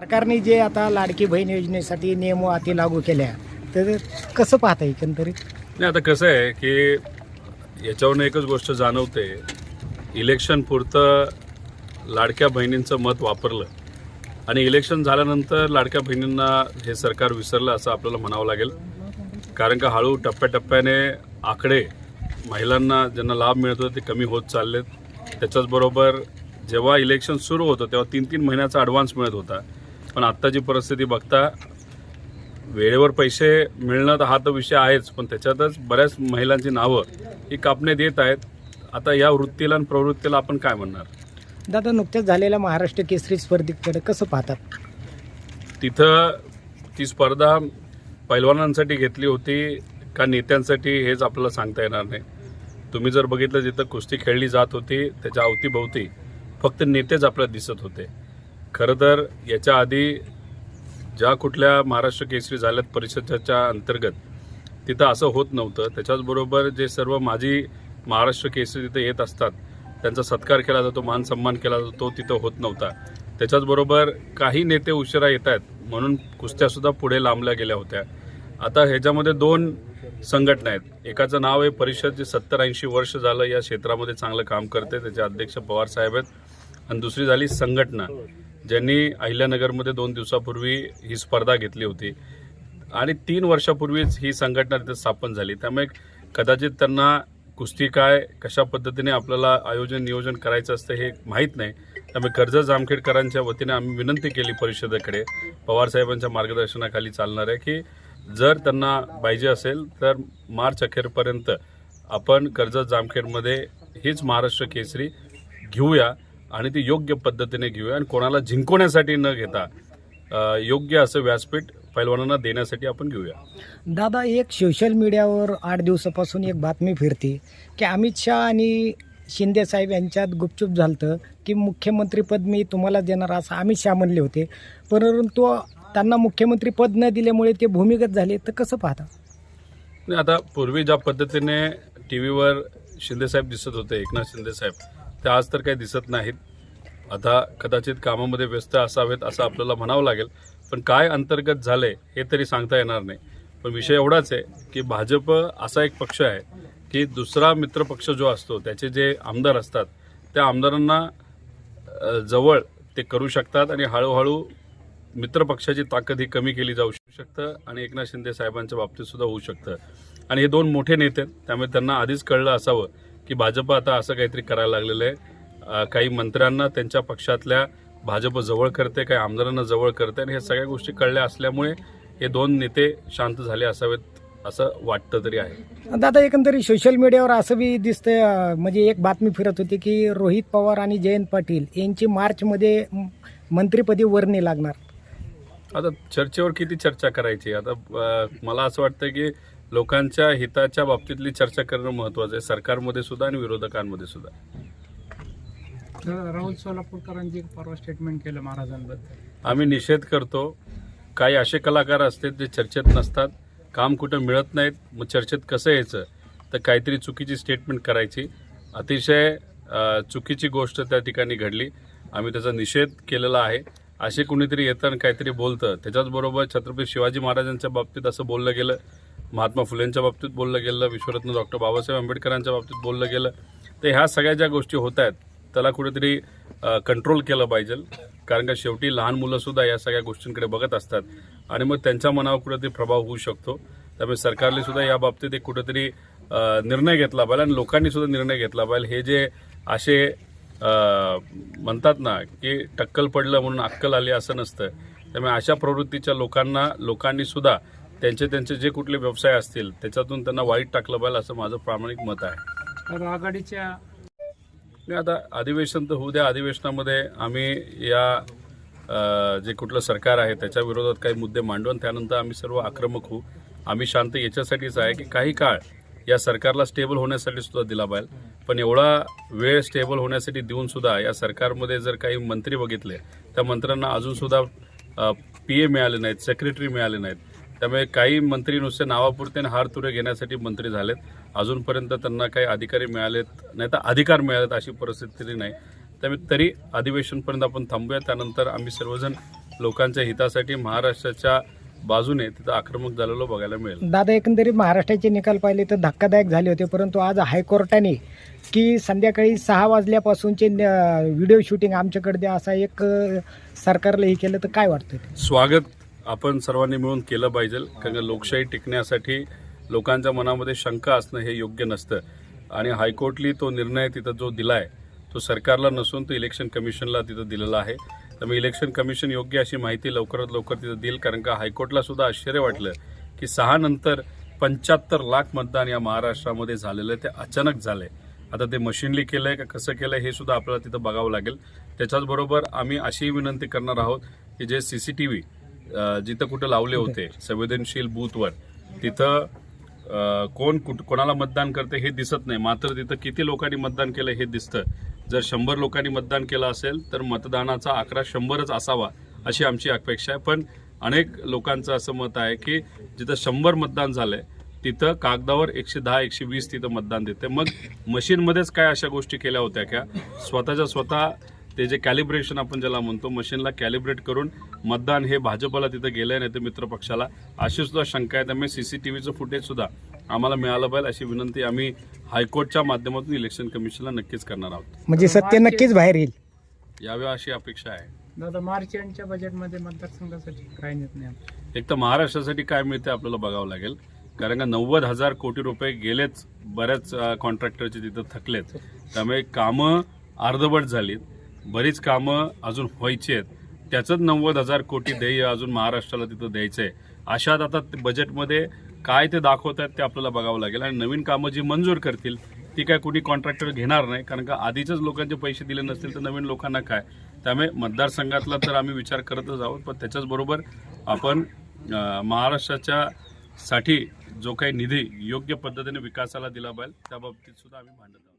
सरकारने जे आता लाडकी बहीण योजनेसाठी नियम व लागू केल्या तर कसं पाहता एकंदरीत? नाही आता कसं आहे की याच्यावरून एकच गोष्ट जाणवते. इलेक्शन पुरतं लाडक्या बहिणींचं मत वापरलं आणि इलेक्शन झाल्यानंतर लाडक्या बहिणींना हे सरकार विसरलं असं आपल्याला म्हणावं लागेल. कारण का हळू टप्प्याटप्प्याने आकडे महिलांना ज्यांना लाभ मिळत ते कमी होत चाललेत. त्याच्याचबरोबर जेव्हा इलेक्शन सुरू होतं तेव्हा तीन तीन महिन्याचा ॲडव्हान्स मिळत होता. पण आत्ताची परिस्थिती बघता वेळेवर पैसे मिळणं तर हा तर विषय आहेच पण त्याच्यातच बऱ्याच महिलांची नावं ही कापण्यात येत आहेत. आता या वृत्तीला आणि प्रवृत्तीला आपण काय म्हणणार? दादा नुकत्याच झालेल्या महाराष्ट्र केसरी स्पर्धेकडे कसं पाहतात? तिथं ती स्पर्धा पैलवानांसाठी घेतली होती का नेत्यांसाठी हेच आपल्याला सांगता येणार नाही. तुम्ही जर बघितलं जिथं कुस्ती खेळली जात होती त्याच्या अवतीभोवती फक्त नेतेच आपल्याला दिसत होते. खरं तर याच्या आधी ज्या कुठल्या महाराष्ट्र केसरी झाल्यात परिषदेच्या अंतर्गत तिथं असं होत नव्हतं. त्याच्याचबरोबर जे सर्व माजी महाराष्ट्र केसरी तिथे येत असतात त्यांचा सत्कार केला जातो मान सन्मान केला जातो तो तिथं होत नव्हता. त्याच्याचबरोबर काही नेते उशिरा येत आहेत म्हणून कुस्त्यासुद्धा पुढे लांबल्या गेल्या होत्या. आता ह्याच्यामध्ये दोन संघटना आहेत. एकाचं नाव आहे परिषद जे सत्तर ऐंशी वर्ष झालं या क्षेत्रामध्ये चांगलं काम करते त्याचे अध्यक्ष पवार साहेब आहेत. आणि दुसरी झाली संघटना. ज्यांनी अहिल्यानगरमध्ये दोन दिवसापूर्वी ही स्पर्धा घेतली होती. आणि तीन वर्षापूर्वीच ही संघटना तिथे स्थापन झाली. त्यामुळे कदाचित त्यांना कुस्ती काय कशा पद्धतीने आपल्याला आयोजन नियोजन करायचं असतं हे माहीत नाही. त्यामुळे कर्ज जामखेडकरांच्या वतीने आम्ही विनंती केली परिषदेकडे पवारसाहेबांच्या मार्गदर्शनाखाली चालणार आहे की जर त्यांना पाहिजे असेल तर मार्च अखेरपर्यंत आपण कर्जत जामखेडमध्ये हीच महाराष्ट्र केसरी घेऊया. आणि ती योग्य पद्धतीने घेऊया. आणि कोणाला जिंकवण्यासाठी न घेता योग्य असं व्यासपीठ पैलवानांना देण्यासाठी आपण घेऊया. दादा एक सोशल मीडियावर आठ दिवसापासून एक बातमी फिरते की अमित शहा आणि शिंदे साहेब यांच्यात गुपचूप झालं की मुख्यमंत्रीपद मी तुम्हाला देणार असं अमित शहा म्हणले होते. परंतु त्यांना मुख्यमंत्री पद न दिल्यामुळे ते भूमिगत झाले. तर कसं पाहता? आता पूर्वी ज्या पद्धतीने टी व्हीवर शिंदेसाहेब दिसत होते एकनाथ शिंदेसाहेब ते आज तर काही दिसत नाहीत. आता कदाचित कामामध्ये व्यस्त असावेत असं आपल्याला म्हणावं लागेल. पण काय अंतर्गत झालंय हे तरी सांगता येणार नाही. पण विषय एवढाच आहे की भाजप असा एक पक्ष आहे की दुसरा मित्रपक्ष जो असतो त्याचे जे आमदार असतात त्या आमदारांना जवळ ते करू शकतात आणि हळूहळू मित्रपक्षाची ताकद ही कमी केली जाऊ शकतं आणि एकनाथ शिंदे साहेबांच्या बाबतीत सुद्धा होऊ शकतं. आणि हे दोन मोठे नेते आहेत त्यामुळे त्यांना आधीच कळलं असावं की भाजप आता असं काहीतरी करायला लागलेलं आहे. काही मंत्र्यांना त्यांच्या पक्षातल्या भाजप जवळ करते काही आमदारांना जवळ करते आणि ह्या सगळ्या गोष्टी कळल्या असल्यामुळे हे दोन नेते शांत झाले असावेत असं वाटतं तरी आहे. दादा एकंदरीत सोशल मीडियावर असं बी दिसतंय अं, म्हणजे एक बातमी फिरत होती की रोहित पवार आणि जयंत पाटील यांची मार्चमध्ये मंत्रिपदी वर्णी लागणार. आता चर्चेवर किती चर्चा करायची? आता मला असं वाटतं की लोकांच्या हिताच्या बाबतीतली चर्चा करणं महत्वाचं आहे. सरकारमध्ये सुद्धा आणि विरोधकांमध्ये सुद्धा. राहुल सोलापूरकरांची परवा स्टेटमेंट केलं महाराजांबद्दल. आम्ही निषेध करतो काही असे कलाकार असतात जे चर्चेत नसतात काम कुठं मिळत नाहीत मग चर्चेत कसं यायचं? तर काहीतरी चुकीची स्टेटमेंट करायची. अतिशय चुकीची गोष्ट त्या ठिकाणी घडली. आम्ही त्याचा निषेध केलेला आहे. असे कुणीतरी येतं आणि काहीतरी बोलतं. त्याच्याचबरोबर छत्रपती शिवाजी महाराजांच्या बाबतीत असं बोललं गेलं. महात्मा फुलेंच्या बाबतीत बोललं गेलं विश्वरत्न डॉक्टर बाबासाहेब आंबेडकरांच्या बाबतीत बोललं गेलं. तर ह्या सगळ्या ज्या गोष्टी होत आहेत त्याला कुठेतरी कंट्रोल केलं पाहिजे. कारण का शेवटी लहान मुलंसुद्धा या सगळ्या गोष्टींकडे बघत असतात. आणि मग त्यांच्या मनावर कुठेतरी प्रभाव होऊ शकतो. त्यामुळे सरकारने सुद्धा या बाबतीत एक कुठेतरी निर्णय घेतला पाहिजे आणि लोकांनी सुद्धा निर्णय घेतला पाहिजे. हे जे असे म्हणतात ना की टक्कल पडलं म्हणून अक्कल आली असं नसतं. त्यामुळे अशा प्रवृत्तीच्या लोकांना लोकांनी सुद्धा त्यांचे त्यांचे जे कुठले व्यवसाय असतील त्याच्यातून त्यांना वाईट टाकलं पाहिजे असं माझं प्रामाणिक मत आहे. आघाडीच्या आता अधिवेशन तर होऊ द्या. अधिवेशनामध्ये आम्ही या जे कुठलं सरकार आहे त्याच्या विरोधात काही मुद्दे मांडू आणि त्यानंतर आम्ही सर्व आक्रमक होऊ. आम्ही शांत याच्यासाठीच आहे की काही काळ या सरकारला स्टेबल होण्यासाठी सुद्धा दिला पाहिजे. पण एवढा वेळ स्टेबल होण्यासाठी देऊन सुद्धा या सरकारमध्ये जर काही मंत्री बघितले त्या मंत्र्यांना अजून सुद्धा पी ए मिळाले नाहीत सेक्रेटरी मिळाले नाहीत. त्यामुळे काही मंत्री नुसते नावापुरते हार तुरे घेण्यासाठी मंत्री झालेत. अजूनपर्यंत त्यांना काही अधिकारी मिळालेत नाही तर अधिकार मिळालेत अशी परिस्थिती नाही. त्यामुळे तरी अधिवेशनपर्यंत आपण थांबूया. त्यानंतर आम्ही सर्वजण लोकांच्या हितासाठी महाराष्ट्राच्या बाजूने तिथं आक्रमक झालेलं बघायला मिळेल. दादा एकंदरीत महाराष्ट्राचे निकाल पाहिले तर धक्कादायक झाले होते परंतु आज हायकोर्टाने की संध्याकाळी सहा वाजल्यापासूनचे व्हिडिओ शूटिंग आमच्याकडे द्या असा एक सरकारला हे केलं तर काय वाटतं? स्वागत आपण सर्वांनी मिळून केलं पाहिजे. कारण लोकशाही टिकण्यासाठी लोकांच्या मनामध्ये शंका असणं हे योग्य नसतं. आणि हायकोर्टली तो निर्णय तिथं जो दिला आहे तो सरकारला नसून तो इलेक्शन कमिशनला तिथं दिलेला आहे. त्यामुळे इलेक्शन कमिशन योग्य अशी माहिती लवकरात लवकर तिथं देईल कारण का हायकोर्टला सुद्धा आश्चर्य वाटलं की सहा नंतर पंच्याहत्तर लाख मतदान या महाराष्ट्रामध्ये झालेलं आहे. ते अचानक झालं आहे आता ते मशीनली आहे का कसं केलंय हे सुद्धा आपल्याला तिथं बघावं लागेल. त्याच्याचबरोबर आम्ही अशीही विनंती करणार आहोत की जे सी सी टी व्ही जिथं कुठं लावले होते संवेदनशील बूथवर तिथं कोण कुठ कोणाला मतदान करते हे दिसत नाही. मात्र तिथं किती लोकांनी मतदान केलं हे दिसतं. जर शंभर लोकांनी मतदान केलं असेल तर मतदानाचा आकडा शंभरच असावा अशी आमची अपेक्षा आहे. पण अनेक लोकांचं असं मत आहे की जिथं शंभर मतदान झालंय तिथं कागदावर एकशे दहा एकशे वीस तिथं मतदान देते. मग मशीनमध्येच काय अशा गोष्टी केल्या होत्या का? स्वतःच्या स्वतः ते जे कॅलिब्रेशन आपण ज्याला म्हणतो मशीनला कॅलिब्रेट करून मतदान हे भाजपला तिथं गेलंय नाही तर मित्र पक्षाला. अशी सुद्धा शंका आहे. त्यामुळे सीसीटीव्हीचं फुटेज सुद्धा आम्हाला मिळालं पाहिजे अशी विनंती आम्ही हायकोर्टच्या माध्यमातून इलेक्शन कमिशनला नक्कीच करणार आहोत. म्हणजे सत्य नक्कीच बाहेर येईल. यावेळी अशी अपेक्षा आहे. दादा मार्च यांच्या बजेटमध्ये मतदारसंघासाठी काय निर्णय आहे? एक तर महाराष्ट्रासाठी काय मिळते आपल्याला बघावं लागेल. कारण का नव्वद हजार कोटी रुपये गेलेच बऱ्याच कॉन्ट्रॅक्टरचे तिथं थकलेत. त्यामुळे कामं अर्धवट झालीत. बरीच कामं अजून व्हायची आहेत. त्याचंच नव्वद हजार कोटी ध्येय अजून महाराष्ट्राला तिथं द्यायचं आहे अशात आता ते बजेटमध्ये काय ते दाखवत आहेत ते आपल्याला बघावं लागेल. आणि नवीन कामं जी मंजूर करतील ती काय कुणी कॉन्ट्रॅक्टर घेणार नाही. कारण का आधीच्याच लोकांचे पैसे दिले नसतील तर नवीन लोकांना काय? त्यामुळे मतदारसंघातला तर आम्ही विचार करतच आहोत. पण त्याच्याचबरोबर आपण महाराष्ट्राच्या साठी जो काही निधी योग्य पद्धतीने विकासाला दिला पाहिजे त्या बाबतीत सुद्धा आम्ही भांडत आहोत.